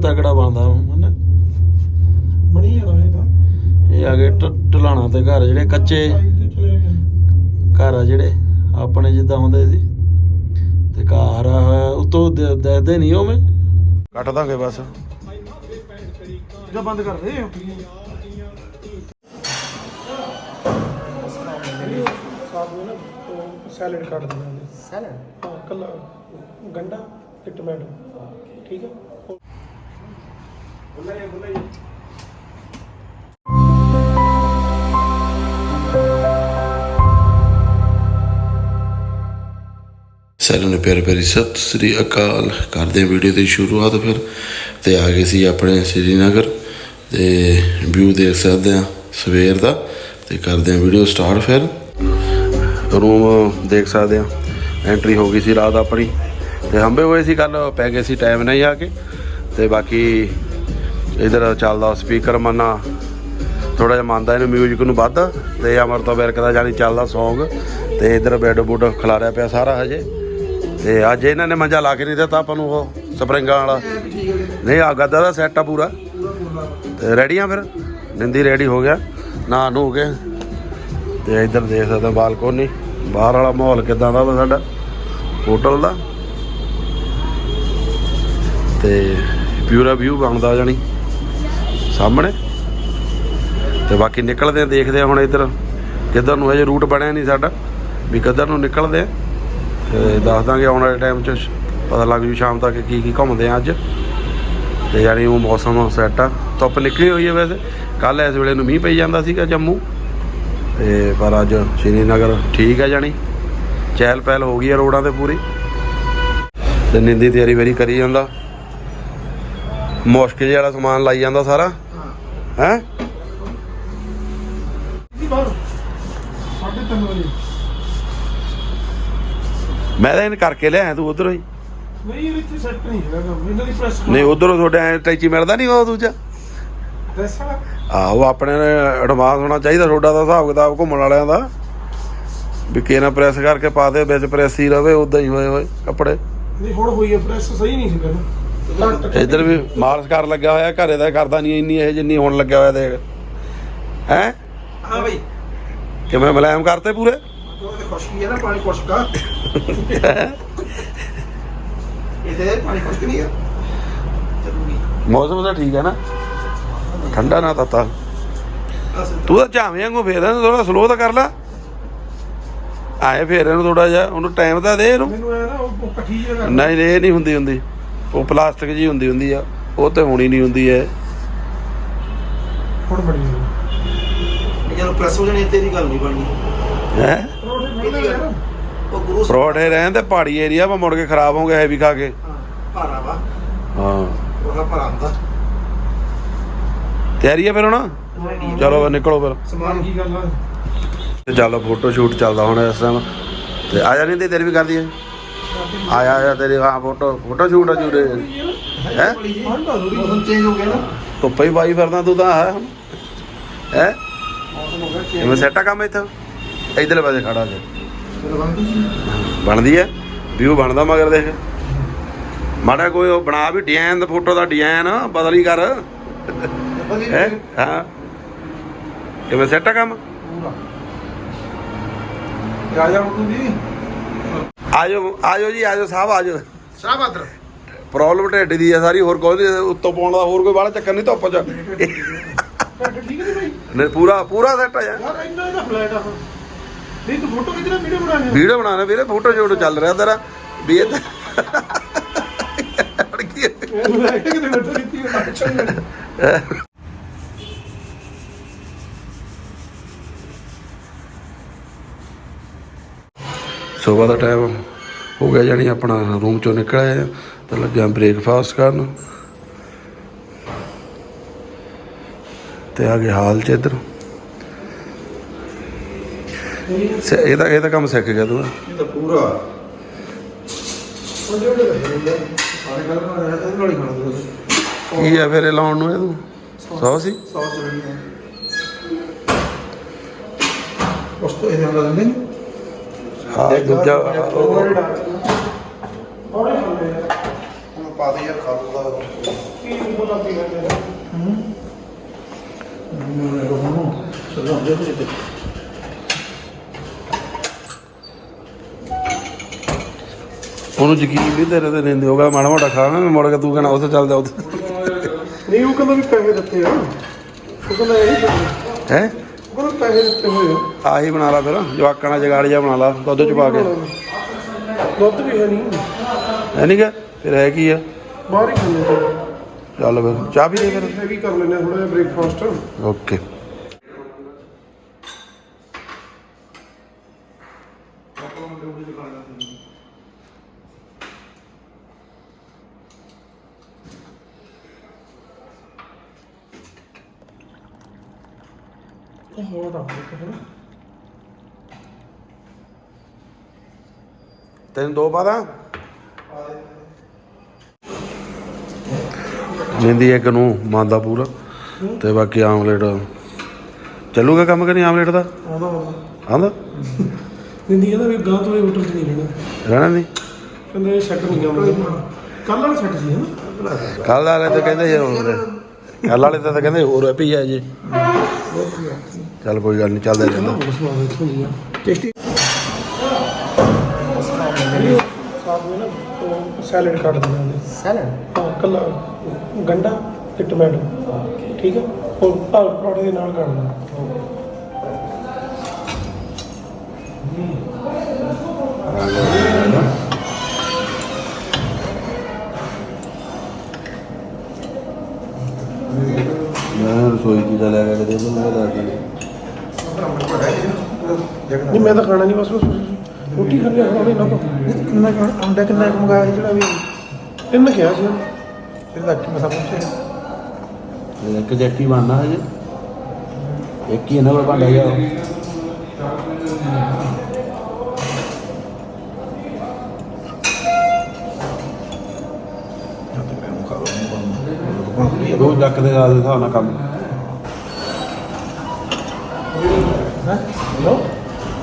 ਤਕੜਾ ਬਣਦਾ ਹਨਾ? ਬਣੀ ਜਾਣਾ ਇਹ ਤਾਂ ਇਹ ਆ ਗਏ ਢਲਾਣਾ ਤੇ ਘਰ ਜਿਹੜੇ ਕੱਚੇ ਘਰ ਆ ਜਿਹੜੇ ਆਪਣੇ ਜਿੱਦਾਂ ਹੁੰਦੇ ਸੀ। ਤੇ ਘਰ ਆ ਉਤੋਂ ਦੱਸਦੇ ਨਹੀਂ ਉਵੇਂ। ਕੱਟ ਦਾਂਗੇ ਬਸ। ਜਾਂ ਬੰਦ ਕਰ ਦੇ ਸਾਬੂ ਨਾ ਉਹ ਸੈਲਡ ਕੱਟ ਦਿੰਦੇ ਸੈਲਡ? ਹਾਂ ਕੱਲਾ ਗੰਡਾ ਤੇ ਟੋਮੈਟੋ। ਠੀਕ ਹੈ ਬੁੱਲਾ ਬੁੱਲਾ ਸਾਰਿਆਂ ਨੂੰ ਪਿਆਰ ਭਰੀ ਸਤਿ ਸ੍ਰੀ ਅਕਾਲ। ਕਰਦੇ ਵੀਡੀਓ ਦੀ ਸ਼ੁਰੂਆਤ ਫਿਰ। ਤੇ ਆ ਗਏ ਸੀ ਆਪਣੇ ਸ੍ਰੀਨਗਰ ਤੇ ਵਿਊ ਦੇਖ ਸਕਦੇ ਆ ਸਵੇਰ ਦਾ। ਤੇ ਕਰਦੇ ਹਾਂ ਵੀਡੀਓ ਸਟਾਰਟ ਫਿਰ। ਰੂਮ ਦੇਖ ਸਕਦੇ ਆ ਐਂਟਰੀ ਹੋ ਗਈ ਸੀ ਰਾਤ ਆਪਣੀ। ਤੇ ਹੰਬੇ ਹੋਏ ਸੀ ਕੱਲ ਪੈ ਗਏ ਸੀ ਟਾਈਮ ਨਹੀਂ ਆ ਕੇ। ਤੇ ਬਾਕੀ ਇਧਰ ਚੱਲਦਾ ਸਪੀਕਰ ਮੰਨਾ। ਥੋੜਾ ਜਿਹਾ ਮੰਨਦਾ ਇਹਨੂੰ 뮤직 ਨੂੰ ਵੱਧ। ਤੇ ਅਮਰਤਾ ਵਿਰਕ ਦਾ ਜਾਨੀ ਚੱਲਦਾ Song ਤੇ ਇਧਰ ਬੈੱਡ ਬੁੱਡ ਖਿਲਾਰਿਆ ਪਿਆ ਸਾਰਾ ਹਜੇ। ਤੇ ਅੱਜ ਇਹਨਾਂ ਨੇ ਮੰਜਾ ਲਾ ਕੇ ਨਹੀਂ ਦਿੱਤਾ ਆਪਾਂ ਨੂੰ ਉਹ ਸਪਰਿੰਗਾਂ ਵਾਲਾ। ਨਹੀਂ ਆ ਗੱਦਾ ਦਾ ਸੈੱਟ ਆ ਪੂਰਾ। ਤੇ ਰੈਡੀ ਆ ਫਿਰ? ਨਿੰਦੀ ਰੈਡੀ ਹੋ ਗਿਆ। ਨਾ ਨੂੰ ਹੋ ਤੇ ਇੱਧਰ ਦੇਖ ਸਕਦੇ ਹੋ ਬਾਲਕੋਨੀ। ਬਾਹਰ ਵਾਲਾ ਮਾਹੌਲ ਕਿਦਾਂ ਦਾ ਵਾ ਸਾਡਾ? ਹੋਟਲ ਦਾ। ਤੇ ਪਿਊਰਾ ਵਿਊ ਬਣਦਾ ਜਾਣੀ। ਸਾਹਮਣੇ। ਤੇ ਬਾਕੀ ਨਿਕਲਦੇ ਆ, ਦੇਖਦੇ ਆ ਹੁਣ ਇੱਧਰ। ਕਿੱਧਰ ਨੂੰ ਹਜੇ ਰੂਟ ਬਣਿਆ ਨਹੀਂ ਸਾਡਾ, ਵੀ ਕਿੱਧਰ ਨੂੰ ਨਿਕਲਦੇ ਆ। ਤੇ ਦੱਸ ਦਾਂਗੇ ਆਉਣ ਵਾਲੇ ਟਾਈਮ 'ਚ, ਪਤਾ ਲੱਗ ਜੂ ਸ਼ਾਮ ਤੱਕ ਕੀ ਕੀ ਘੁੰਮਦੇ ਆ ਅੱਜ। ਤੇ ਯਾਨੀ ਉਹ ਮੌਸਮ ਸੈੱਟ ਆ। ਧੁੱਪ ਨਿਕਲੀ ਹੋਈ ਹੈ ਵੈਸੇ। ਕੱਲ ਇਸ ਵੇਲੇ ਨੂੰ ਮੀਂਹ ਪਈ ਜਾਂਦਾ ਸੀਗਾ ਜੰਮੂ। ਤੇ ਪਰ ਅੱਜ ਸ਼੍ਰੀਨਗਰ ਠੀਕ ਹੈ ਜਾਣੀ। ਚਹਿਲ ਪਹਿਲ ਹੋ ਗਈ ਹੈ ਰੋਡਾਂ ਤੇ ਪੂਰੀ। ਤੇ ਨਿੰਦੀ ਤਿਆਰੀ ਵੇਰੀ ਕਰੀ ਜਾਂਦਾ। ਮੁਸ਼ਕ ਜਿਹਾ ਵਾਲਾ ਸਮਾਨ ਲਾਈ ਜਾਂਦਾ ਸਾਰਾ। ਹੈ? ਮੈਂ ਤਾਂ ਇਹਨ ਕਰਕੇ ਲਿਆਇਆ ਤੂੰ ਉਧਰੋਂ ਹੀ। ਨਹੀਂ ਵਿੱਚ ਸੈੱਟ ਨਹੀਂ ਹੈਗਾ ਕੰਮ। ਇਹਨਾਂ ਦੀ ਪ੍ਰੈਸ ਨਹੀਂ ਉਧਰੋਂ ਤੁਹਾਡੇ ਐ ਟੈਚੀ ਮਿਲਦਾ ਨਹੀਂ ਉਹ ਦੂਜਾ? ਪ੍ਰੈਸ ਵਾਲਾ? ਆਹੋ ਆਪਣੇ ਐਡਵਾਂਸ ਹੋਣਾ ਚਾਹੀਦਾ ਤੁਹਾਡਾ ਦਾ ਹਿਸਾਬ ਕਿਤਾਬ ਘੁੰਮਣ ਵਾਲਿਆਂ ਦਾ। ਵੀ ਕੇ ਨਾ ਪ੍ਰੈਸ ਕਰਕੇ ਪਾ ਦੇ ਵਿੱਚ ਪ੍ਰੈਸ ਹੀ ਰਵੇ ਉਦਾਂ ਹੀ ਹੋਏ ਹੋਏ ਕੱਪੜੇ। ਨਹੀਂ ਹੁਣ ਹੋਈ ਹੈ ਪ੍ਰੈਸ ਸਹੀ ਨਹੀਂ ਸੀ ਪਹਿਲਾਂ। ਇੱਧਰ ਵੀ ਮਾਰਸ ਕਰ ਲੱਗਿਆ ਹੋਇਆ ਘਰੇ ਦਾ ਕਰਦਾ ਨਹੀਂ ਇੰਨੀ ਇਹ ਜਿੰਨੀ ਹੁਣ ਲੱਗਿਆ ਹੋਇਆ ਦੇਖ। ਹੈ? ਹਾਂ ਬਈ। ਕਿਵੇਂ ਮਲਾਇਮ ਕਰਤੇ ਪੂਰੇ? ਉਹ ਤੇ ਖੁਸ਼ਕੀ ਹੈ ਨਾ ਪਾਣੀ ਖੁਸ਼ਕ ਆ ਇਹਦੇ ਪਾਣੀ ਖੁਸ਼ਕ ਨਹੀਂ ਆ। ਜ਼ਰੂਰੀ। ਮੌਸਮ ਤਾਂ ਠੀਕ ਹੈ ਨਾ। ਠੰਡਾ ਨਾ ਤਤਾ ਤੂੰ। ਤਾਂ ਝਾਵੇਂ ਵਾਂਗੂ ਫੇਰ ਇਹਨੂੰ ਥੋੜਾ ਸਲੋ ਤਾਂ ਕਰ ਲੈ। ਆਏ ਫੇਰ ਇਹਨੂੰ ਥੋੜਾ ਜਿਹਾ ਉਹਨੂੰ ਟਾਈਮ ਤਾਂ ਦੇ ਇਹਨੂੰ। ਮੈਨੂੰ ਐ ਨਾ ਉਹ ਜਗ੍ਹਾ। ਨਹੀਂ ਨਹੀਂ, ਇਹ ਨਹੀਂ ਹੁੰਦੀ ਹੁੰਦੀ। ਉਹ ਪਲਾਸਟਿਕ ਜੀ ਹੁੰਦੀ ਹੁੰਦੀ ਆ ਉਹ ਤੇ ਹੋਣੀ ਨਹੀਂ ਹੁੰਦੀ ਐ। ਹੁਣ ਬਣੀ ਹੋਈ। ਜਦੋਂ ਪ੍ਰੈਸ ਹੋ ਜਾਣੀ ਤੇਰੀ ਗੱਲ ਨਹੀਂ ਬਣਨੀ। ਹੈ? ਪਰੌਂਠੇ ਉਹ ਗੁਰੂ ਸਾਹਿਬ ਪਰੌਠੇ ਰਹਿਣ ਤੇ ਪਹਾੜੀ ਏਰੀਆ ਵਾ ਮੁੜ ਕੇ ਖਰਾਬ ਹੋਗੇ ਹੈਵੀ ਖਾ ਕੇ। ਹਾਂ, ਭਾਰਾ ਵਾ। ਹਾਂ। ਉਹਦਾ ਭਾਰਾ ਹੁੰਦਾ। ਤਿਆਰੀ ਆ ਫਿਰ ਹੁਣ? ਚਲੋ ਫਿਰ ਨਿਕਲੋ ਫਿਰ। ਸਮਾਨ ਕੀ ਗੱਲ ਆ? ਤੇ ਚੱਲ ਫੋਟੋ ਸ਼ੂਟ ਚੱਲਦਾ ਹੁਣ ਇਸ ਟਾਈਮ ਤੇ ਆ ਜਾ ਨਹੀਂ ਤੇ ਤੇਰੀ ਵੀ ਕਰਦੀ ਐ ਆਇਆ ਆਇਆ ਤੇਰੀ ਹਾਂ ਫੋਟੋ ਫੋਟੋ ਸ਼ੂਟ ਆ ਜੂਰੇ। ਹੈ? ਠੰਡਾ ਥੋੜੀ ਮੌਸਮ ਚੇਂਜ ਹੋ ਗਿਆ ਨਾ ਧੁੱਪੇ ਹੀ ਪਾਈ ਫਿਰਦਾ ਤੂੰ ਤਾਂ, ਹੈ? ਹੈ? ਇਹ ਸੈਟਾ ਕੰਮ ਇੱਥੇ? ਇਧਰਲੇ ਪਾਸੇ ਖੜਾ ਜੇ। ਬਣਦੀ ਐ ਵਿਊ ਬਣਦਾ ਮਗਰ ਦੇਖ। ਮਾੜਾ ਕੋਈ ਉਹ ਬਣਾ ਵੀ ਡਿਜ਼ਾਈਨ ਦਾ ਫੋਟੋ ਦਾ ਡਿਜ਼ਾਈਨ ਬਦਲੀ ਕਰ। ਹੈ? ਹਾਂ। ਕਿਵੇਂ ਸੈੱਟ ਆ ਕੰਮ? ਰਾਜਾ ਹੁਕਮ ਜੀ। ਆਜੋ ਆਜੋ ਜੀ ਆਜੋ ਸਾਹਿਬ ਆਜੋ। ਸ਼ਾਬਾਦਰ ਪ੍ਰੋਬਲਮ ਢਿੱਡ ਦੀ ਆ ਸਾਰੀ ਹੋਰ ਕੋਈ ਉੱਤੋਂ ਪਾਉਣ ਦਾ ਹੋਰ ਕੋਈ ਬਾਹਲਾ ਚੱਕਰ ਨਹੀਂ ਧੁੱਪ ਚ। ਢੱਡ ਠੀਕ ਨਹੀਂ ਭਾਈ ਨਹੀਂ ਪੂਰਾ ਪੂਰਾ ਸੈੱਟ ਆ ਯਾਰ। ਯਾਰ ਇੰਨਾ ਇਹਦਾ ਫਲੈਟ ਆ ਨਹੀਂ ਤੂੰ ਫੋਟੋ ਕਿਧਰ ਵੀਡੀਓ ਬਣਾਣੀ ਵੀਡੀਓ ਬਣਾਣਾ ਵੀਰੇ ਫੋਟੋ ਸ਼ੂਟ ਚੱਲ ਰਿਹਾ ਤੇਰਾ। ਵੀ ਇਹ ਤਾਂ ਅੜ ਕਿਤੇ ਫੋਟੋ ਕੀਤੀ ਹੈ ਦਾ ਟਾਈਮ ਹੋ ਗਿਆ ਜਾਨੀ ਆਪਣਾ ਰੂਮ ਚੋਂ ਨਿਕਲਿਆ ਤਾਂ ਲੱਗਿਆ ਬ੍ਰੇਕਫਾਸਟ ਕਰਨ। ਤੇ ਆ ਗਿਆ ਹਾਲ ਚ ਇੱਧਰ। ਇਹਦਾ ਇਹਦਾ ਕੰਮ ਸਿੱਖ ਗਿਆ ਤੂੰ। ਇਹ ਤਾਂ ਪੂਰਾ। ਰਹੇ ਸਾਰੇ ਗੱਲ ਹੀ ਖਾਣਾ ਕੀ ਆ ਫਿਰ ਇਹ ਲਾਉਣ ਨੂੰ ਇਹ ਤੂੰ? ਸੌ ਸੀ? ਸੌਸ ਚੜੀ ਹੈ ਉਸ ਤੋਂ ਇਹਦੇ ਨਾਲ ਦਿੰਦੇ ਨੇ। ਹਾਂ ਦੂਜਾ ਪਾ ਦੇ ਯਾਰ ਖਾ ਕੀ ਬੋਲਾ ਪੀ ਰਹੇ ਹੂੰ ਮੈਨੂੰ ਰੋਹਣੋ ਚਲੋ ਅੰਦਰ ਦੇ ਉਹਨੂੰ ਯਕੀਨ ਵੀ ਤੇਰੇ ਤੇ ਰਹਿੰਦੇ ਹੋਗਾ ਮਾੜਾ ਮੋਟਾ ਖਾ ਨਾ ਮੁੜ ਕੇ ਤੂੰ ਕਹਣਾ ਉਸੇ ਚੱਲਦਾ ਉੱਥੇ। ਨਹੀਂ ਉਹ ਕਹਿੰਦਾ ਵੀ ਪੈਸੇ ਦਿੱਤੇ ਆ। ਉਹ ਕਹਿੰਦਾ ਇਹ ਹੈ? ਉਹ ਕਹਿੰਦਾ ਪੈਸੇ ਦਿੱਤੇ ਹੋਏ ਆ। ਆਹੀ ਬਣਾ ਲਾ ਫਿਰ ਜਵਾਕਾਂ ਨਾਲ ਜਗਾੜ ਜਾ ਬਣਾ ਲਾ ਦੁੱਧ ਚ ਪਾ ਕੇ। ਦੁੱਧ ਵੀ ਹੈ ਨਹੀਂ। ਹੈ ਨਹੀਂ ਗਾ ਫਿਰ ਹੈ ਕੀ ਆ? ਬਾਹਰ ਹੀ ਤੇ ਚੱਲ ਫਿਰ ਚਾਹ ਵੀ ਦੇ ਫਿਰ। ਹੈਵੀ ਕਰ ਲੈਂਦੇ ਥੋੜਾ ਜਿਹਾ ਬ੍ਰੇਕਫਾਸਟ ਓਕੇ ਇਹ ਹੋਰ ਦਾ ਹੈ ਨਾ ਤੈਨੂੰ ਦੋ ਪਾਦਾ ਜਿੰਦੀ ਇੱਕ ਨੂੰ ਮੰਨਦਾ ਪੂਰਾ। ਤੇ ਬਾਕੀ ਆਮਲੇਟ। ਚੱਲੂਗਾ ਕੰਮ ਕਿ ਨਹੀਂ ਆਮਲੇਟ ਦਾ? ਆਉਂਦਾ ਆਉਂਦਾ। ਆਂਦਾ ਨਿੰਦੀ ਕਹਿੰਦਾ ਵੀ ਗਾਂ ਤੋਂ ਇਹ ਹੋਟਲ 'ਚ ਨਹੀਂ ਰਹਿਣਾ। ਰਹਿਣਾ ਨਹੀਂ? ਕਹਿੰਦਾ ਇਹ ਸੈੱਟ ਨਹੀਂ ਆਉਂਦਾ ਕੱਲ। ਵਾਲਾ ਸੈੱਟ ਸੀ ਹਨਾ ਕੱਲ ਵਾਲੇ ਤਾਂ ਕਹਿੰਦੇ ਸੀ ਹੋਰ। ਕੱਲ ਵਾਲੇ ਤਾਂ ਕਹਿੰਦੇ ਹੋਰ ਹੈ ਪਈ ਆ ਜੀ। ਚੱਲ ਕੋਈ ਗੱਲ ਨਹੀਂ ਚੱਲਦਾ ਰਹਿੰਦਾ। ਬਹੁਤ ਸਵਾਦ ਇੱਥੋਂ ਦੀ ਆ ਟੇਸਟੀ ਨਾ ਸੈਲਡ ਕੱਟ ਦਿੰਦੇ ਸੈਲਡ ਹਾਂ ਕੱਲਾ ਗੰਡਾ ਤੇ ਟੋਮੈਟੋ ਠੀਕ ਹੈ? ਉਹ ਆਹ ਪਰੌਂਠੇ ਦੇ ਨਾਲ ਕੱਟ ਦਿੰਦੇ। ਮੈਂ ਰਸੋਈ ਦੀ ਲੈ ਕੇ ਦੇ ਦੂੰ ਮੈਂ ਦੱਸ ਨਹੀਂ ਮੈਂ ਤਾਂ ਖਾਣਾ ਨਹੀਂ ਬਸ ਬਸ ਬਸ। ਰੋਟੀ ਖਾਣੀ ਹੁਣ ਉਹਨੇ ਨਾ ਕਿੰਨਾ ਕੁ ਅੰਡਾ ਕਿੰਨਾ ਕੁ ਮੰਗਾਇਆ ਸੀ ਜਿਹੜਾ ਵੀ? ਇਹਨੇ ਕਿਹਾ ਸੀ। ਫਿਰ ਤੱਕ ਮਸਾ ਪਹੁੰਚੇ ਇੱਕ ਜੱਕੀ ਬਣਨਾ ਹਜੇ। ਇੱਕ ਹੀ ਇਹਨਾਂ ਕੋਲ ਭਾਂਡਾ ਗਿਆ ਰੋਜ਼ ਲੱਕ ਦੇ ਨਾਲ ਦੇ ਹਿਸਾਬ ਨਾਲ ਕੰਮ।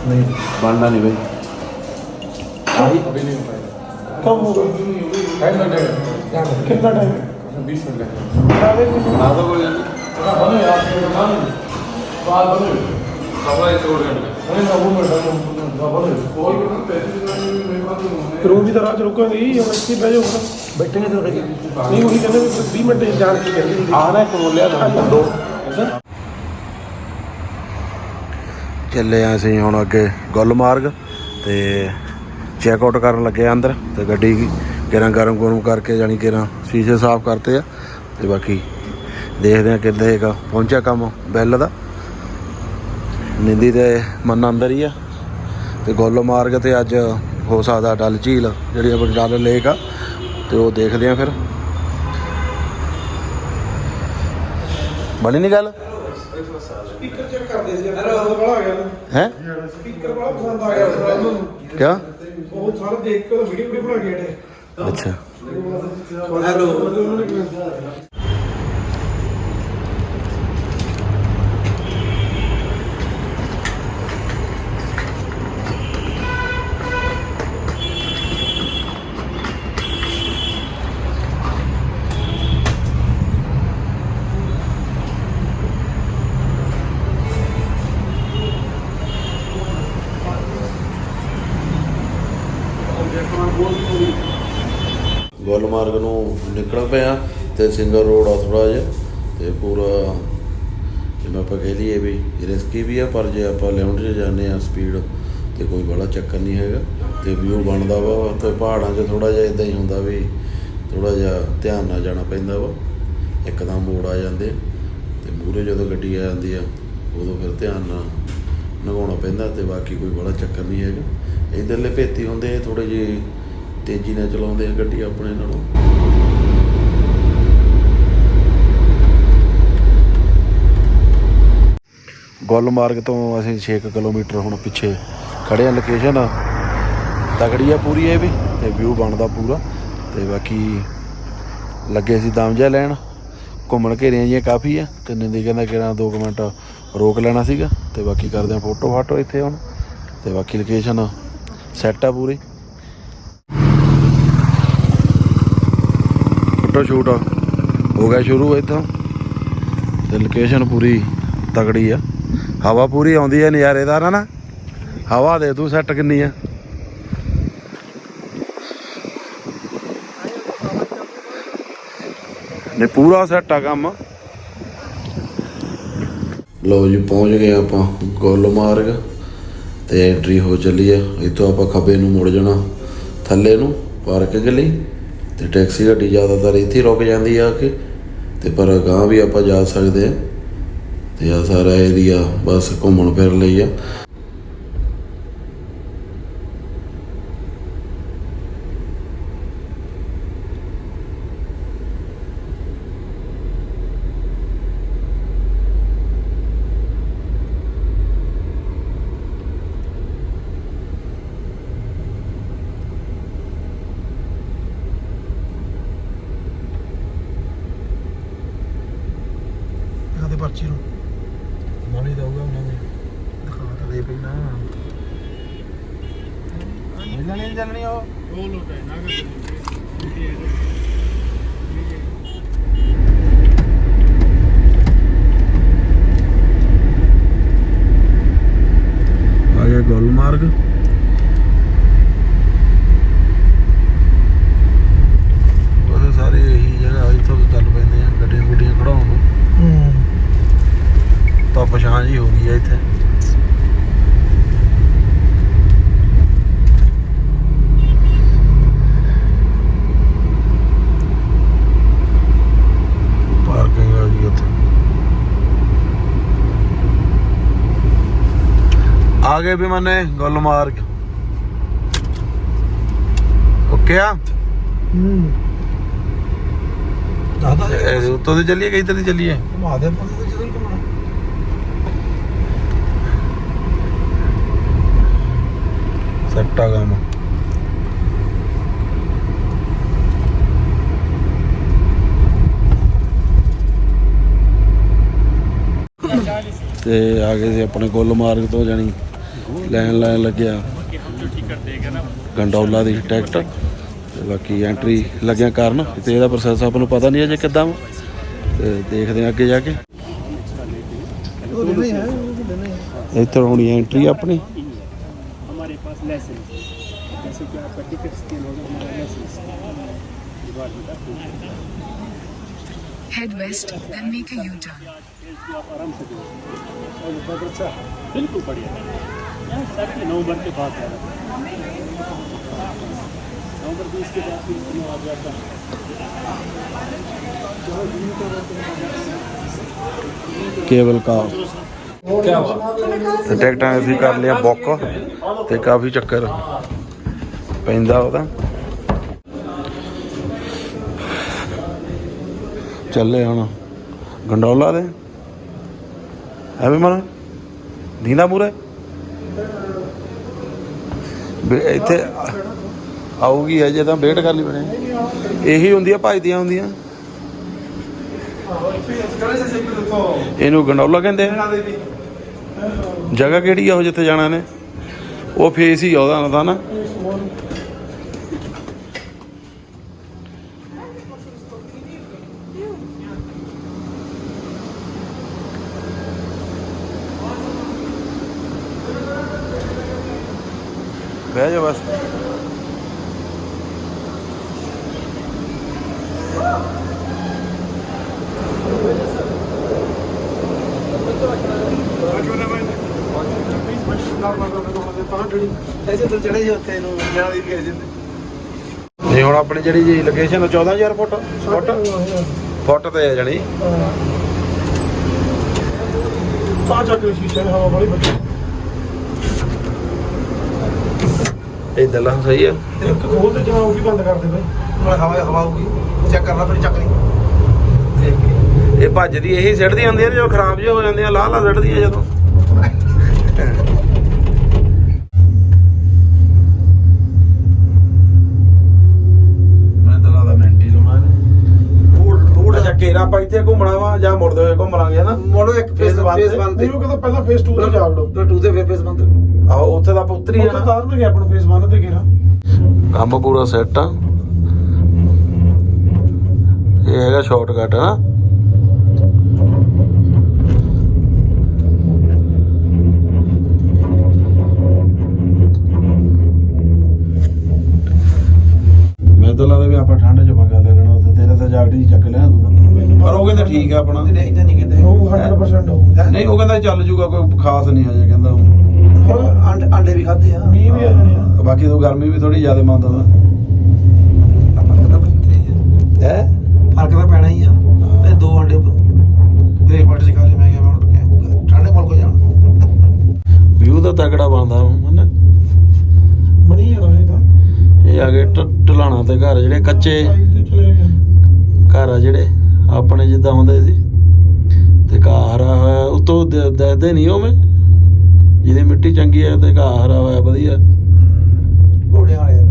ਨਹੀਂ ਬਣਨਾ ਨਹੀਂ ਬਈ। ही अभी नहीं हो पाएगा कब होगा टाइम लगेगा कितना टाइम बीस मिनट लगेगा आधा बोल बने बात बने सवा एक दो घंटे ਰੋ ਵੀ ਤਾਂ ਰਾਜ ਰੁਕਾਂਗੇ ਹੀ ਹੁਣ ਇੱਥੇ ਬਹਿ ਜਾਓ। ਬੈਠੇਗੇ ਥੋੜੇ ਨਹੀਂ ਉਹੀ ਕਹਿੰਦੇ 20 ਮਿੰਟ ਜਾਣ ਕੀ ਕਹਿੰਦੇ ਆਣਾ ਕੋਲ ਲਿਆ ਦੋ। ਚੱਲੇ ਆ ਅਸੀਂ ਹੁਣ ਅੱਗੇ ਗੁੱਲਮਾਰਗ ਤੇ ਚੈੱਕ ਆਊਟ ਕਰਨ ਲੱਗੇ ਅੰਦਰ ਤੇ ਗੱਡੀ ਕਿਰਾਂ ਗਰਮ ਗਰਮ ਕਰਕੇ ਜਾਨੀ ਕਿਰਾਂ ਸ਼ੀਸ਼ੇ ਸਾਫ਼ ਕਰਤੇ ਆ ਤੇ ਬਾਕੀ ਦੇਖਦੇ ਆ ਕਿੱਦਾਂ ਹੈਗਾ ਪਹੁੰਚਿਆ ਕੰਮ ਬੈਲ ਦਾ। ਨਿੰਦੀ ਤੇ ਮਨ ਅੰਦਰ ਹੀ ਆ ਤੇ ਗੁੱਲਮਾਰਗ ਤੇ ਅੱਜ ਹੋ ਸਕਦਾ ਡਲ ਝੀਲ ਜਿਹੜੀ ਆਪਣੀ ਡਲ ਲੇਕ ਆ ਤੇ ਉਹ ਦੇਖਦੇ ਆ ਫਿਰ। ਬਣੀ ਨਹੀਂ ਗੱਲ? ਸਪੀਕਰ ਚੈੱਕ ਕਰਦੇ ਸੀ ਯਾਰ ਉਹ ਬੜਾ ਆ ਗਿਆ। ਹੈ? ਸਪੀਕਰ ਬੜਾ ਪਸੰਦ ਆ ਗਿਆ ਉਹਨਾਂ ਕਿਆ? ਉਹ ਸਾਰਾ ਦੇਖ ਕੇ ਵੀਡੀਓ ਵੀਡੀਓ ਬਣਾ ਕੇ ਅੱਛਾ। ਹੈਲੋ ਗੁੱਲਮਾਰਗ ਨੂੰ ਨਿਕਲ ਪਿਆ ਤੇ ਸਿੰਗਲ ਰੋਡ ਆ ਥੋੜਾ ਜਿਹਾ ਤੇ ਪੂਰਾ ਜਿਵੇਂ ਆਪਾਂ ਕਹਿ ਲਈਏ ਵੀ ਰਿਸਕੀ ਵੀ ਆ, ਪਰ ਜੇ ਆਪਾਂ ਲਿਮਟ 'ਚ ਜਾਂਦੇ ਆ ਸਪੀਡ ਤੇ ਕੋਈ ਬੜਾ ਚੱਕਰ ਨਹੀਂ ਹੈਗਾ ਤੇ ਵਿਊ ਬਣਦਾ ਵਾ ਤੇ ਪਹਾੜਾਂ 'ਚ ਥੋੜਾ ਜਿਹਾ ਇਦਾਂ ਹੀ ਹੁੰਦਾ ਵੀ ਥੋੜਾ ਜਿਹਾ ਧਿਆਨ ਨਾਲ ਜਾਣਾ ਪੈਂਦਾ ਵਾ, ਇੱਕਦਮ ਮੋੜ ਆ ਜਾਂਦੇ ਆ ਤੇ ਮੂਹਰੇ ਜਦੋਂ ਗੱਡੀ ਆ ਜਾਂਦੀ ਆ, ਉਦੋਂ ਫਿਰ ਧਿਆਨ ਨਾਲ ਲਗਾਉਣਾ ਪੈਂਦਾ ਤੇ ਬਾਕੀ ਕੋਈ ਬੜਾ ਚੱਕਰ ਨਹੀਂ ਹੈਗਾ। ਇਧਰਲੇ ਭੇਤੀ ਹੁੰਦੇ ਥੋੜੇ ਜਿਹੇ ਤੇਜ਼ੀ ਨਾਲ ਚਲਾਉਂਦੇ ਆ ਗੱਡੀ ਆਪਣੇ ਨਾਲੋਂ। ਗੁੱਲਮਾਰਗ ਤੋਂ ਅਸੀਂ 6 ਕਿਲੋਮੀਟਰ ਹੁਣ ਪਿੱਛੇ ਖੜੇ ਆ। ਲੋਕੇਸ਼ਨ ਤਗੜੀ ਆ ਪੂਰੀ ਇਹ ਵੀ, ਤੇ ਵਿਊ ਬਣਦਾ ਪੂਰਾ। ਤੇ ਬਾਕੀ ਲੱਗੇ ਸੀ ਦਮ ਜਿਹਾ ਲੈਣ। ਘੁੰਮਣ ਘੇਰੀਆਂ ਜੀਆਂ ਕਾਫੀ ਆ, ਤੇ ਨਿੰਦੀ ਕਹਿੰਦਾ ਕਿਹੜਾ ਨਾ 2 ਮਿੰਟ ਰੋਕ ਲੈਣਾ ਸੀਗਾ। ਤੇ ਬਾਕੀ ਕਰਦੇ ਆ ਫੋਟੋ ਫਾਟੋ ਇੱਥੇ ਹੁਣ। ਤੇ ਬਾਕੀ ਲੋਕੇਸ਼ਨ ਸੈਟ ਆ ਪੂਰੀ। ਫੋਟੋ ਸ਼ੂਟ ਹੋ ਗਿਆ ਸ਼ੁਰੂ ਇੱਥੋਂ। ਤੇ ਲੋਕੇਸ਼ਨ ਪੂਰੀ ਤਗੜੀ ਆ। ਹਵਾ ਪੂਰੀ ਆਉਂਦੀ ਹੈ ਨਜ਼ਾਰੇਦਾਰ ਆ ਨਾ ਹਵਾ ਦੇ ਤੂੰ ਸੈੱਟ ਕਿੰਨੀ ਆ। ਨੇ ਪੂਰਾ ਸੈੱਟ ਆ ਕੰਮ। ਲਓ ਜੀ, ਪਹੁੰਚ ਗਏ ਆਪਾਂ ਗੁਲਮਾਰਗ। ਤੇ ਐਂਟਰੀ ਹੋ ਚੱਲੀ ਆ। ਇੱਥੋਂ ਆਪਾਂ ਖੱਬੇ ਨੂੰ ਮੁੜ ਜਾਣਾ। ਥੱਲੇ ਨੂੰ ਪਾਰਕ ਲਈ। ਤੇ ਟੈਕਸੀ ਗੱਡੀ ਜ਼ਿਆਦਾਤਰ ਇੱਥੇ ਰੁਕ ਜਾਂਦੀ ਆ ਕਿ, ਤੇ ਪਰ ਅਗਾਂਹ ਵੀ ਆਪਾਂ ਜਾ ਸਕਦੇ ਆ। ਤੇ ਆ ਸਾਰਾ ਏਰੀਆ ਬਸ ਘੁੰਮਣ ਫਿਰਨ ਲਈ ਆ ਇਹਨਾਂ ਦੇ ਪਰਚੀ ਨੂੰ ਨਾਲੇ ਦਊਗਾ ਉਹਨਾਂ ਨੇ ਦਿਖਾ ਤਾਂ ਦੇ ਪਹਿਲਾਂ ਇਹਨਾਂ ਨੇ ਚੱਲਣੀ ਉਹ ਆ ਗਿਆ ਗੁਲਮਾਰਗ ਉਹਦੇ ਸਾਰੇ ਇਹੀ ਜਗ੍ਹਾ ਇੱਥੋਂ ਚੱਲ ਪੈਂਦੇ ਆ ਗੱਡੀਆਂ ਗੁੱਡੀਆਂ ਖੜਾਉਣ ਨੂੰ ਹੂੰ ਤਾਂ ਪਛਾਣ ਜੀ ਹੋ ਗਈ ਆ ਇੱਥੇ ਪਾਰਕਿੰਗ ਆ ਗਈ ਉੱਥੇ ਆ ਗਏ ਵੀ ਮਨੇ ਗੁਲਮਾਰਗ ਓਕੇ ਆ? ਹੂੰ। ਦਾਦਾ ਇਹ ਉੱਤੋਂ ਦੀ ਚੱਲੀਏ ਕਿ ਇੱਧਰ ਦੀ ਚੱਲੀਏ? ਘੁਮਾ ਦੇ ਤੇ ਜਦੋਂ ਘੁਮਾਉਣਾ ਸੈੱਟ ਆ ਕੰਮ। ਤੇ ਆ ਗਏ ਸੀ ਆਪਣੇ ਗੁੱਲਮਾਰਗ ਤੋਂ ਜਾਣੀ। ਲੈਣ ਲੈਣ ਲੱਗਿਆ ਗੰਡੌਲਾ ਦੀ ਟਿਕਟ ਤੇ ਬਾਕੀ ਐਂਟਰੀ ਲੱਗਿਆ ਕਰਨ ਤੇ ਇਹਦਾ ਪ੍ਰੋਸੈਸ ਆਪਾਂ ਨੂੰ ਪਤਾ ਨਹੀਂ ਅਜੇ ਕਿੱਦਾਂ ਵਾ। ਤੇ ਦੇਖਦੇ ਹਾਂ ਅੱਗੇ ਜਾ ਕੇ ਉਹ ਲੈਣਾ ਹੀ ਹੈ ਉਹ ਲੈਣਾ ਹੀ ਹੈ ਇੱਥੇ ਹੋਣੀ ਐਂਟਰੀ ਆਪਣੀ हमारे पास लेसन जैसे कि आपका टिकट स्कैन होगा हमारा lesson Head west, then make a U-turn. आप आराम से दें और बहुत अच्छा बिल्कुल बढ़िया यहाँ सारे नवंबर के बाद है नवंबर बीस के बाद फिर चुनाव आ जाता है ਕੇਬਲ ਕਾਰ ਤੇ ਟਿਕਟਾਂ ਅਸੀਂ ਕਰ ਲਿਆ ਬੁੱਕ ਤੇ ਕਾਫੀ ਚੱਕਰ ਪੈਂਦਾ ਉਹਦਾ ਚੱਲੇ ਹੁਣ ਗੰਡੋਲਾ ਦੇ ਐਵੇਂ ਮਨ ਦੀਨਾ ਮੂਰੇ ਇੱਥੇ ਆਊਗੀ ਅਜੇ ਤਾਂ ਵੇਟ ਕਰ ਲਈ ਬਣੇ ਇਹੀ ਹੁੰਦੀ ਆ, ਭਜਦੀਆਂ ਹੁੰਦੀਆਂ। ਇਹਨੂੰ ਗੰਡੌਲਾ ਕਹਿੰਦੇ ਆ। ਜਗ੍ਹਾ ਕਿਹੜੀ ਆ ਉਹ ਜਿੱਥੇ ਜਾਣਾ ਨੇ? ਉਹ ਫੇਸ ਹੀ ਆ ਉਹਦਾ ਨਾ ਬਹਿ ਜਾ ਬਸ ਐਸੇ ਤਾਂ ਚੜੇ ਜੀ ਉੱਥੇ ਇਹਨੂੰ ਜਾਣਾ ਦੀ ਗਏ ਜਿੰਦੇ ਨਹੀਂ ਹੁਣ ਆਪਣੀ ਜਿਹੜੀ ਜੀ ਲੋਕੇਸ਼ਨ 14000 ਫੁੱਟ ਫੁੱਟ? ਫੁੱਟ ਤੇ ਆ ਜਾਣੀ। ਤਾਂ ਸ਼ੀਸ਼ੇ ਨੇ ਹਵਾ ਇਹ ਦਲਾ ਸਹੀ ਆ। ਇੱਕ ਖੋਲ ਤੇ ਜਮਾ ਉਹ ਵੀ ਬੰਦ ਕਰ ਦੇ ਬਈ। ਨਾਲ ਹਵਾ ਹਵਾ ਆਊਗੀ ਚੈੱਕ ਕਰਨਾ ਫਿਰ ਚੱਕ ਲਈ। ਇਹ ਭੱਜਦੀ ਇਹੀ ਸਿੱਟਦੀ ਹੁੰਦੀ ਆ ਜਦੋਂ ਖਰਾਬ ਜਿਹੇ ਹੋ ਜਾਂਦੇ ਆ ਲਾਹ ਲਾ ਸਿੱਟਦੀ ਆ ਜਦੋਂ। ਫੇਰ ਆਪਾਂ ਇੱਥੇ ਘੁੰਮਣਾ ਵਾ ਜਾਂ ਮੁੜਦੇ ਹੋਏ ਘੁੰਮ ਲਾਂਗੇ ਹਨਾ? ਮੋੜੋ ਇੱਕ ਫੇਸ ਫੇਸ ਬੰਦ ਤੇ। ਪਹਿਲਾਂ ਫੇਸ 2 ਤੇ ਜਾ ਵੜੋ ਟੂ ਦੇ ਫੇਸ ਬੰਦ। ਆਹੋ ਉੱਥੇ ਤਾਂ ਆਪਾਂ ਉਤਰੀ ਉੱਥੇ ਜਾਣਾ। ਤਾਰਨ ਗਿਆ ਆਪਣਾ ਫੇਸ 1 ਤੇ ਘੇਰਾ ਕੰਮ ਪੂਰਾ ਸੈੱਟ ਆ। ਇਹ ਹੈਗਾ ਸ਼ਾਰਟਕਟ ਹਨਾ? ਮੈਨੂੰ ਤਾਂ ਲੱਗਦਾ ਵੀ ਆਪਾਂ ਠੰਡ ਚ ਮੰਗਾ ਲੈ ਲੈਣਾ ਉੱਥੇ। ਤੇਰਾ ਤਾਂ ਜਾਗੜੀ ਚੱਕ ਲੈਣਾ ਤੂੰ। ਪਰ ਉਹ ਕਹਿੰਦਾ ਠੀਕ ਆ ਆਪਣਾ। ਨਹੀਂ ਇਦਾਂ ਨਹੀਂ ਕਹਿੰਦੇ ਉਹ 100% ਹੋਊਗਾ ਨਹੀਂ ਉਹ ਕਹਿੰਦਾ ਚੱਲ ਜੂਗਾ ਕੋਈ ਖਾਸ ਨਹੀਂ ਹਜੇ ਕਹਿੰਦਾ ਉਹ। ਆਂਡੇ ਵੀ ਖਾਦੇ ਆ। ਮੀਂਹ ਵੀ ਆ ਬਾਕੀ ਤੋਂ ਗਰਮੀ ਵੀ ਥੋੜੀ ਜ਼ਿਆਦਾ ਮੰਨਦਾ ਵਾ ਫ਼ਰਕ ਤਾਂ ਪੈਂਦਾ ਹੀ ਫ਼ਰਕ ਤਾਂ ਪੈਣਾ ਹੀ ਆ। ਤੇ ਦੋ ਆਂਡੇ ਬ੍ਰੇਕਫਾਸਟ ਚ ਖਾ ਲਏ ਮੈਂ ਕਿਹਾ ਮੈਂ ਉੱਠ ਕੇ ਠੰਡੇ ਮੁਲਕ ਜਾਣਾ। ਵਿਊ ਤਾਂ ਤਕੜਾ ਬਣਦਾ ਹਨਾ? ਬਣੀ ਜਾਣਾ ਇਹ ਤਾਂ। ਇਹ ਆ ਗਏ ਢਲਾਣਾ ਤੇ ਘਰ ਜਿਹੜੇ ਕੱਚੇ ਘਰ ਆ ਜਿਹੜੇ। ਆਪਣੇ ਜਿੱਦਾਂ ਹੁੰਦੇ ਸੀ। ਤੇ ਘਾਹ ਹਰਾ ਹੋਇਆ ਉਤੋਂ ਦੱਸਦੇ ਨਹੀਂ ਉਵੇਂ। ਜਿਹਦੀ ਮਿੱਟੀ ਚੰਗੀ ਹੈ ਤੇ ਘਾਹ ਹਰਾ ਹੋਇਆ ਵਧੀਆ। ਘੋੜਿਆਂ ਵਾਲੇ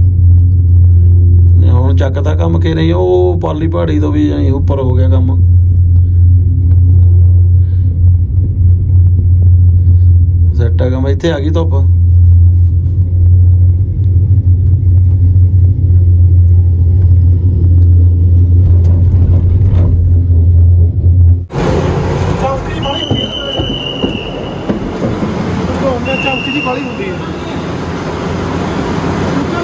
ਨੇ। ਹੁਣ ਚੱਕ ਤਾਂ ਕੰਮ ਕੇ ਨਹੀਂ ਉਹ ਪਾਲੀ ਪਹਾੜੀ ਤੋਂ ਵੀ ਐਂ ਉੱਪਰ ਹੋ ਗਿਆ ਕੰਮ। ਸੈੱਟ ਕੰਮ ਇੱਥੇ ਆ ਗਈ ਧੁੱਪ ਚੌਂਕੀ ਦੀ ਬਾਲੀ ਹੁੰਦੀ ਹੈ ਉਹਨੇ ਚੌਂਕੀ ਦੀ ਬਾਲੀ ਹੁੰਦੀ ਹੈ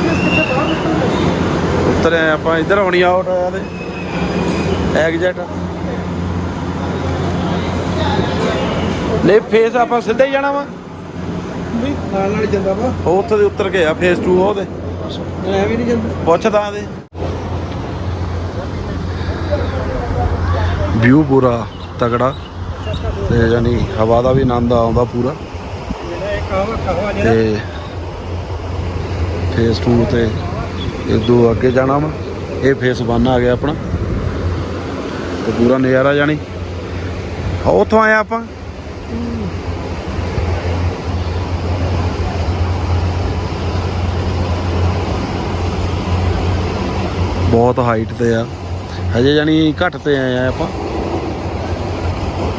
ਕਿੱਥੇ ਬਾਹਰ ਨਿਕਲਦੇ ਉੱਤਰ ਆਏ ਆਪਾਂ ਇੱਧਰ ਆਉਣੀ ਆਊਟ ਆਇਆ ਤੇ। ਐਗਜ਼ੈਟ ਨਹੀਂ ਫੇਸ ਆਪਾਂ ਸਿੱਧਾ ਹੀ ਜਾਣਾ ਵਾ। ਨਹੀਂ ਨਾਲ ਨਾਲ ਜਾਂਦਾ ਵਾ। ਉਹ ਉੱਥੇ ਦੇ ਉੱਤਰ ਕੇ ਆ ਫੇਸ 2 ਉਹਦੇ ਐ ਵੀ ਨਹੀਂ ਜਾਂਦਾ। ਪੁੱਛਦਾ ਦੇ। ਵਿਊ ਪੂਰਾ ਤਗੜਾ ਤੇ ਯਾਨੀ ਹਵਾ ਦਾ ਵੀ ਆਨੰਦ ਆਉਂਦਾ ਪੂਰਾ। ਤੇ ਫੇਸ 2 ਤੇ ਇਦੋਂ ਅੱਗੇ ਜਾਣਾ ਵਾ। ਇਹ ਫੇਸ 1 ਆ ਗਿਆ ਆਪਣਾ। ਤੇ ਪੂਰਾ ਨਜ਼ਾਰਾ ਜਾਣੀ। ਆ ਉੱਥੋਂ ਆਇਆ ਆਪਾਂ। ਬਹੁਤ ਹਾਈਟ ਤੇ ਆ। ਹਜੇ ਜਾਣੀ ਘੱਟ ਤੇ ਆਏ ਆ ਆਪਾਂ।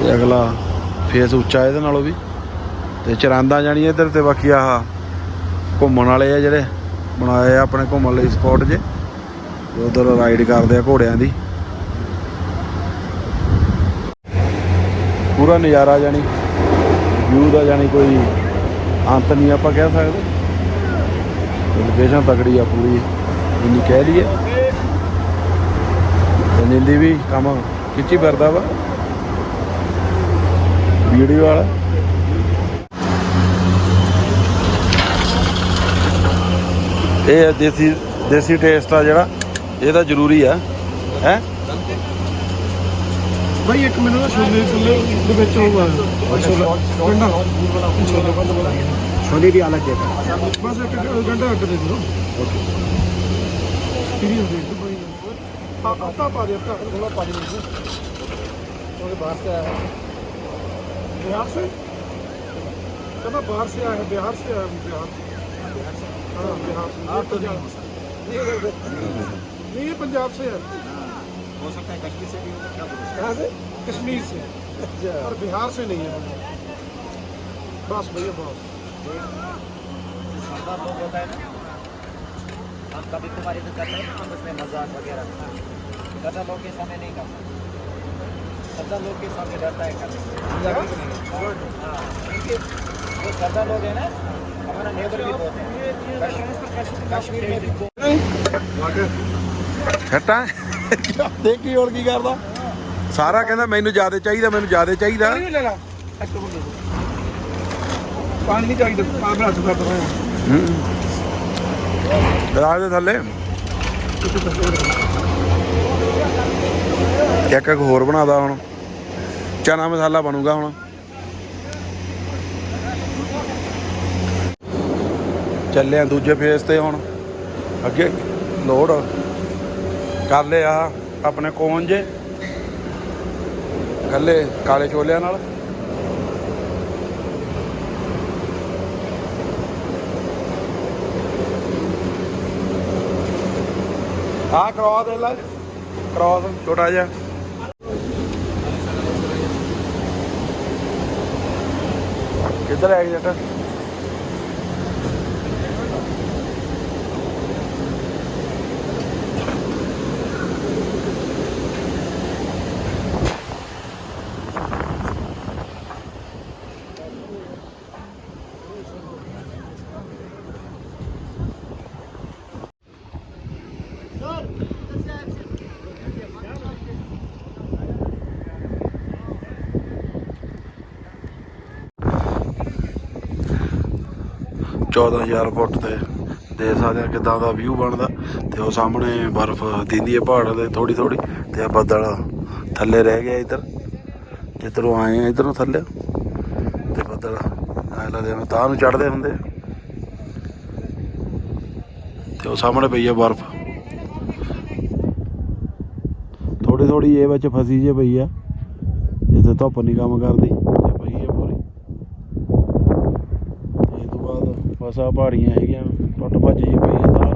ਤੇ ਅਗਲਾ ਫੇਸ ਉੱਚਾ ਇਹਦੇ ਨਾਲੋਂ ਵੀ। ਤੇ ਚਰਾਂਦਾ ਜਾਣੀ ਇੱਧਰ ਤੇ ਬਾਕੀ ਆਹ ਘੁੰਮਣ ਵਾਲੇ ਆ ਜਿਹੜੇ। ਬਣਾਏ ਆ ਆਪਣੇ ਘੁੰਮਣ ਲਈ ਸਪੌਟ ਜੇ। ਉਧਰ ਰਾਈਡ ਕਰਦੇ ਆ ਘੋੜਿਆਂ ਦੀ। ਪੂਰਾ ਨਜ਼ਾਰਾ ਜਾਣੀ ਵਿਊ ਦਾ ਜਾਣੀ ਕੋਈ ਅੰਤ ਨਹੀਂ ਆਪਾਂ ਕਹਿ ਸਕਦੇ। ਲੋਕੇਸ਼ਨ ਤਕੜੀ ਆ ਪੂਰੀ ਜਿੰਨੀ ਕਹਿ ਲਈਏ। ਤੇ ਵੀ ਕੰਮ ਖਿੱਚੀ ਫਿਰਦਾ ਵਾ। ਵੀਡੀਓ ਵਾਲਾ। ਇਹ ਦੇਸੀ ਦੇਸੀ ਟੇਸਟ ਆ ਜਿਹੜਾ। ਇਹ ਤਾਂ ਜ਼ਰੂਰੀ ਆ ਹੈ ਭਾਈ ਇੱਕ ਮੈਨੂੰ ਨਾ ਛੋਲੇ ਛੋਲੇ ਦੇ ਵਿੱਚ ਉਹ ਆ ਛੋਲਾ ਗੰਡਾ ਛੋਲੇ ਬੰਦ ਬਣਾ ਛੋਲੇ ਵੀ ਅਲੱਗ ਹੈ ਬਸ ਇੱਕ ਗੰਡਾ ਅੱਡ ਦੇ ਦਿਓ ਓਕੇ ਕਿਹੜੀ ਹੁੰਦੀ ਹੈ ਭਾਈ ਆ ਆਟਾ ਪਾ ਦੇ ਆਟਾ ਥੋੜਾ ਪਾ ਦੇ ਮੈਨੂੰ ਉਹਦੇ ਬਾਹਰ से आया है बिहार से कहना बाहर से आया है बिहार से आया है बिहार से हाँ बिहार से आप तो नहीं ये पंजाब से है हो सकता है कश्मीर से भी हो, क्या बोल सकते कहाँ से कश्मीर से और बिहार से नहीं है बस भैया बस हैं? सरदार लोग होता है ना हम कभी तुम्हारी तो करते हैं ना हम उसमें मजाक वगैरह गदा लोग के सामने नहीं करते सदा लोग के सामने डरता है करने हाँ इनके जो सदा लोग हैं ना हमारा नेबर भी बहुत है कश्मीर में भी बहुत ਖੱਟਾ? ਦੇਖ ਕੀ ਹੋਲ ਕੀ ਕਰਦਾ? ਸਾਰਾ ਕਹਿੰਦਾ ਮੈਨੂੰ ਜ਼ਿਆਦਾ ਚਾਹੀਦਾ ਮੈਨੂੰ ਜ਼ਿਆਦਾ ਚਾਹੀਦਾ। ਪਾਣੀ ਨਹੀਂ ਚਾਹੀਦਾ ਪਾਣੀ ਬਣਾ ਚੁੱਕਾ ਪਰ ਦਰਾਜ ਦੇ ਥੱਲੇ। ਇੱਕ ਇੱਕ ਹੋਰ ਬਣਾਦਾ ਹੁਣ। ਚਨਾ ਮਸਾਲਾ ਬਣੂਗਾ ਹੁਣ। ਚੱਲੇ ਆ ਦੂਜੇ ਫੇਸ ਤੇ ਹੁਣ। ਅੱਗੇ ਲੋੜ ਕਰ ਲਿਆ ਆਪਣੇ ਕੋਨ ਜੇ। ਕੱਲੇ ਕਾਲੇ ਛੋਲਿਆਂ ਨਾਲ। ਆ ਕਰਵਾ ਦੇ ਲੈ। ਕ੍ਰਾਸ ਛੋਟਾ ਜਿਹਾ। ਕਿੱਧਰ ਹੈ ਜੱਟ? 14000 ਫੁੱਟ ਤੇ ਦੇਖ ਸਕਦੇ ਆ ਕਿਦਾਂ ਦਾ ਵਿਊ ਬਣਦਾ ਤੇ ਉਹ ਸਾਹਮਣੇ ਬਰਫ਼ ਦਿੰਦੀ ਹੈ ਪਹਾੜ ਦੇ ਥੋੜੀ ਥੋੜੀ ਤੇ ਆ ਬੱਦਲ ਥੱਲੇ ਰਹਿ ਗਿਆ ਇੱਧਰ। ਜਿੱਧਰੋਂ ਆਏ ਆ ਇੱਧਰੋਂ ਥੱਲੇ। ਤੇ ਬੱਦਲ ਐ ਲੱਗਦੇ ਜਿਵੇਂ ਤਾਂ ਨੂੰ ਚੜਦੇ ਹੁੰਦੇ ਤੇ ਉਹ ਸਾਹਮਣੇ ਪਈ ਆ ਬਰਫ਼। ਥੋੜੀ ਥੋੜੀ ਇਹ ਵਿੱਚ ਫਸੀ ਜੇ ਪਈ ਆ, ਜਿੱਥੇ ਧੁੱਪ ਨਹੀਂ ਕੰਮ ਕਰਦੀ ਤੇ ਪਈ ਆ ਪੂਰੀ ਤੇ ਪਹਾੜੀਆਂ ਹੈਗੀਆਂ ਟੁੱਟ ਭੱਜ ਜੀ ਪਈ ਆ